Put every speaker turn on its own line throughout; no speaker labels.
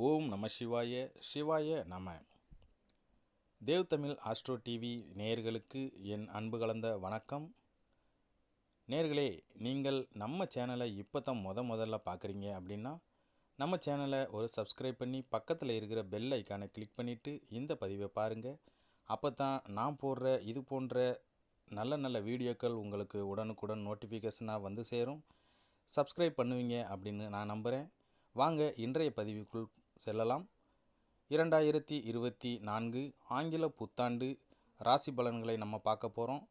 ஓம் நம சிவாய சிவாய நம. தேவ் தமிழ் ஆஸ்ட்ரோ டிவி நேயர்களுக்கு என் அன்பு கலந்த வணக்கம். நேர்களே நீங்கள் நம்ம சேனலை இப்போ தான் முத முதல்ல பார்க்குறீங்க அப்படின்னா நம்ம சேனலை ஒரு சப்ஸ்கிரைப் பண்ணி பக்கத்தில் இருக்கிற பெல் ஐக்கானை கிளிக் பண்ணிவிட்டு இந்த பதிவை பாருங்கள் அப்போ தான் நான் போடுற இது போன்ற நல்ல நல்ல வீடியோக்கள் உங்களுக்கு உடனுக்குடன் நோட்டிஃபிகேஷனாக வந்து சேரும். சப்ஸ்கிரைப் பண்ணுவீங்க அப்படின்னு நான் நம்புகிறேன் வாங்க இன்றைய பதிவுக்குள் செல்லலாம். இரண்டாயிரத்தி இருபத்தி நான்கு ஆங்கில புத்தாண்டு ராசி பலன்களை நம்ம பார்க்க போகிறோம்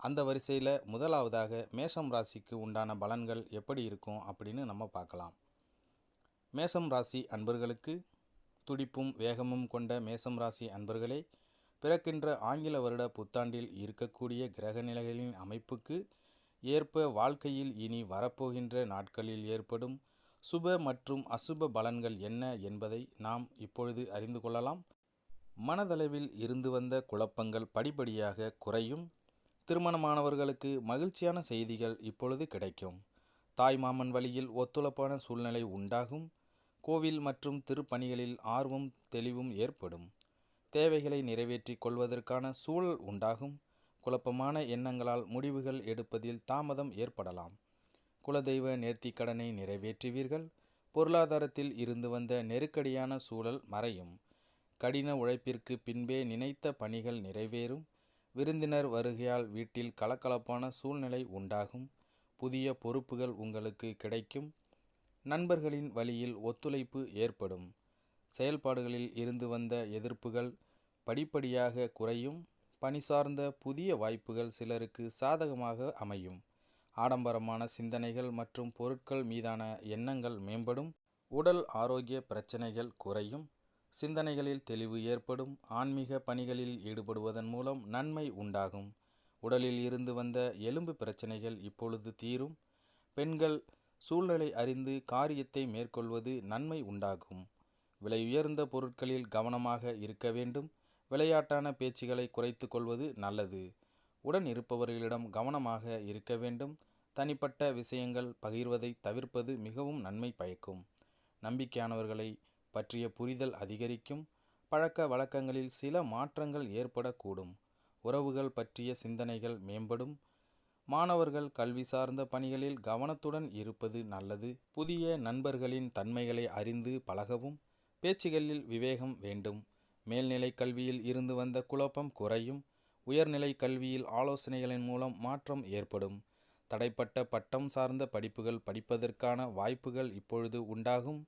அந்த வரிசையில் முதலாவதாக மேஷம் ராசிக்கு உண்டான பலன்கள் எப்படி இருக்கும் அப்படின்னு நம்ம பார்க்கலாம். மேஷம் ராசி அன்பர்களுக்கு துடிப்பும் வேகமும் கொண்ட மேஷம் ராசி அன்பர்களே பிறக்கின்ற ஆங்கில வருட புத்தாண்டில் இருக்கக்கூடிய கிரக நிலைகளின் அமைப்புக்கு ஏற்ப வாழ்க்கையில் இனி வரப்போகின்ற நாட்களில் ஏற்படும் சுப மற்றும் அசுப பலன்கள் என்ன என்பதை நாம் இப்பொழுது அறிந்து கொள்ளலாம். மனதளவில் இருந்து வந்த குழப்பங்கள் படிப்படியாக குறையும். திருமணமானவர்களுக்கு மகிழ்ச்சியான செய்திகள் இப்பொழுது கிடைக்கும். தாய் மாமன் வழியில் ஒத்துழைப்பான சூழ்நிலை உண்டாகும். கோவில் மற்றும் திருப்பணிகளில் ஆர்வம் தெளிவும் ஏற்படும். தேவைகளை நிறைவேற்றிக் கொள்வதற்கான சூழல் உண்டாகும். குழப்பமான எண்ணங்களால் முடிவுகள் எடுப்பதில் தாமதம் ஏற்படலாம். குலதெய்வ நேர்த்திக் கடனை நிறைவேற்றுவீர்கள். பொருளாதாரத்தில் இருந்து வந்த நெருக்கடியான சூழல் மறையும். கடின உழைப்பிற்கு பின்பே நினைத்த பணிகள் நிறைவேறும். விருந்தினர் வருகையால் வீட்டில் கலகலப்பான சூழ்நிலை உண்டாகும். புதிய பொறுப்புகள் உங்களுக்கு கிடைக்கும். நண்பர்களின் வழியில் ஒத்துழைப்பு ஏற்படும். செயல்பாடுகளில் இருந்து வந்த எதிர்ப்புகள் படிப்படியாக குறையும். பணி சார்ந்த புதிய வாய்ப்புகள் சிலருக்கு சாதகமாக அமையும். ஆடம்பரமான சிந்தனைகள் மற்றும் பொருட்கள் மீதான எண்ணங்கள் மேம்படும். உடல் ஆரோக்கிய பிரச்சனைகள் குறையும். சிந்தனைகளில் தெளிவு ஏற்படும். ஆன்மீக பணிகளில் ஈடுபடுவதன் மூலம் நன்மை உண்டாகும். உடலில் இருந்து வந்த எலும்பு பிரச்சனைகள் இப்பொழுது தீரும். பெண்கள் சூழ்நிலை அறிந்து காரியத்தை மேற்கொள்வது நன்மை உண்டாகும். விலை உயர்ந்த பொருட்களில் கவனமாக இருக்க வேண்டும். விளையாட்டான பேச்சுகளை குறைத்து கொள்வது நல்லது. உடன் இருப்பவர்களிடம் கவனமாக இருக்க வேண்டும். தனிப்பட்ட விஷயங்கள் பகிர்வதை தவிர்ப்பது மிகவும் நன்மை பயக்கும். நம்பிக்கையானவர்களை பற்றிய புரிதல் அதிகரிக்கும். பழக்க வழக்கங்களில் சில மாற்றங்கள் ஏற்படக்கூடும். உறவுகள் பற்றிய சிந்தனைகள் மேம்படும். மாணவர்கள் கல்வி சார்ந்த பணிகளில் கவனத்துடன் இருப்பது நல்லது. புதிய நண்பர்களின் தன்மைகளை அறிந்து பழகவும். பேச்சுகளில் விவேகம் வேண்டும். மேல்நிலை கல்வியில் இருந்து வந்த குழப்பம் குறையும். உயர்நிலை கல்வியில் ஆலோசனைகளின் மூலம் மாற்றம் ஏற்படும். தடைப்பட்ட பட்டம் சார்ந்த படிப்புகள் படிப்பதற்கான வாய்ப்புகள் இப்பொழுது உண்டாகும்.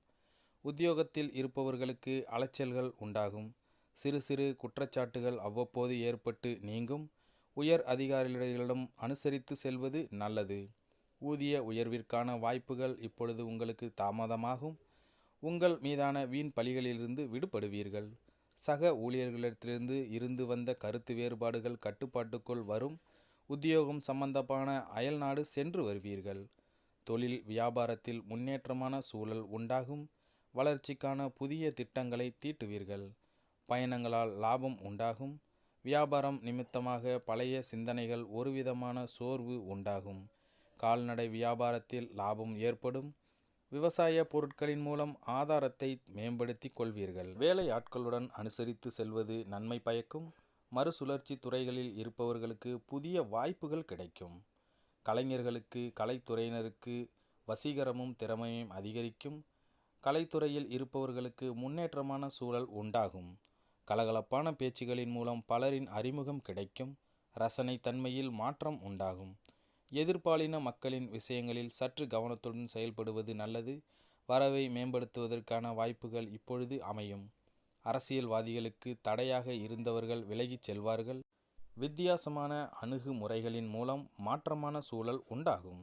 உத்தியோகத்தில் இருப்பவர்களுக்கு அலைச்சல்கள் உண்டாகும். சிறு சிறு குற்றச்சாட்டுகள் அவ்வப்போது ஏற்பட்டு நீங்கும். உயர் அதிகாரிகளிடம் அனுசரித்து செல்வது நல்லது. ஊதிய உயர்விற்கான வாய்ப்புகள் இப்பொழுது உங்களுக்கு தாமதமாகும். உங்கள் மீதான வீண் பலிகளிலிருந்து விடுபடுவீர்கள். சக ஊழியர்களிடத்திலிருந்து இருந்து வந்த கருத்து வேறுபாடுகள் கட்டுப்பாட்டுக்குள் வரும். உத்தியோகம் சம்பந்தமான அயல்நாடு சென்று வருவீர்கள். தொழில் வியாபாரத்தில் முன்னேற்றமான சூழல் உண்டாகும். வளர்ச்சிக்கான புதிய திட்டங்களை தீட்டுவீர்கள். பயணங்களால் லாபம் உண்டாகும். வியாபாரம் நிமித்தமாக பழைய சிந்தனைகள் ஒருவிதமான சோர்வு உண்டாகும். கால்நடை வியாபாரத்தில் லாபம் ஏற்படும். விவசாய பொருட்களின் மூலம் ஆதாரத்தை மேம்படுத்தி கொள்வீர்கள். வேலை ஆட்களுடன் அனுசரித்து செல்வது நன்மை பயக்கும். மறுசுழற்சி துறைகளில் இருப்பவர்களுக்கு புதிய வாய்ப்புகள் கிடைக்கும். கலைஞர்களுக்கு கலைத்துறையினருக்கு வசீகரமும் திறமையும் அதிகரிக்கும். கலைத்துறையில் இருப்பவர்களுக்கு முன்னேற்றமான சூழல் உண்டாகும். கலகலப்பான பேச்சுகளின் மூலம் பலரின் அறிமுகம் கிடைக்கும். ரசனை தன்மையில் மாற்றம் உண்டாகும். எதிர்பாலின மக்களின் விஷயங்களில் சற்று கவனத்துடன் செயல்படுவது நல்லது. வரவை மேம்படுத்துவதற்கான வாய்ப்புகள் இப்பொழுது அமையும். அரசியல்வாதிகளுக்கு தடையாக இருந்தவர்கள் விலகிச் செல்வார்கள். வித்தியாசமான அணுகுமுறைகளின் மூலம் மாற்றமான சூழல் உண்டாகும்.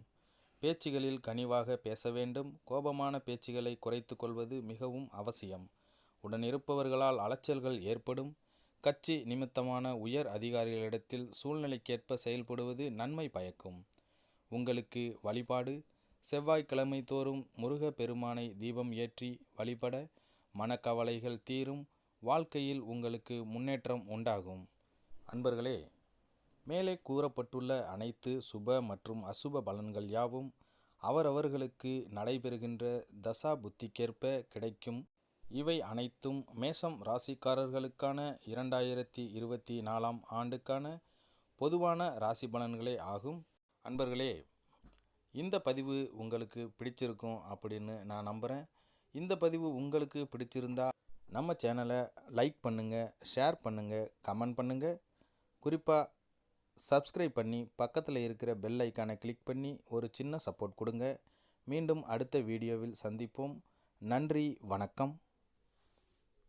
பேச்சுகளில் கனிவாக பேச வேண்டும். கோபமான பேச்சுகளை குறைத்து கொள்வது மிகவும் அவசியம். உடனிருப்பவர்களால் அலைச்சல்கள் ஏற்படும். கட்சி நிமித்தமான உயர் அதிகாரிகளிடத்தில் சூழ்நிலைக்கேற்ப செயல்படுவது நன்மை பயக்கும். உங்களுக்கு வழிபாடு. செவ்வாய்க்கிழமை தோறும் முருக பெருமானை தீபம் ஏற்றி வழிபட மனக்கவலைகள் தீரும். வாழ்க்கையில் உங்களுக்கு முன்னேற்றம் உண்டாகும். அன்பர்களே மேலே கூறப்பட்டுள்ள அனைத்து சுப மற்றும் அசுப பலன்கள் யாவும் அவரவர்களுக்கு நடைபெறுகின்ற தசா புத்திக்கேற்ப கிடைக்கும். இவை அனைத்தும் மேசம் ராசிக்காரர்களுக்கான இரண்டாயிரத்தி இருபத்தி நாலாம் ஆண்டுக்கான பொதுவான ராசி பலன்களே ஆகும். அன்பர்களே இந்த பதிவு உங்களுக்கு பிடிச்சிருக்கும் அப்படின்னு நான் நம்புகிறேன் இந்த பதிவு உங்களுக்கு பிடிச்சிருந்தா நம்ம சேனலை லைக் பண்ணுங்கள் ஷேர் பண்ணுங்கள் கமெண்ட் பண்ணுங்கள் குறிப்பாக சப்ஸ்கிரைப் பண்ணி பக்கத்தில் இருக்கிற பெல் ஐக்கானை கிளிக் பண்ணி ஒரு சின்ன சப்போர்ட் கொடுங்க. மீண்டும் அடுத்த வீடியோவில் சந்திப்போம். நன்றி வணக்கம்.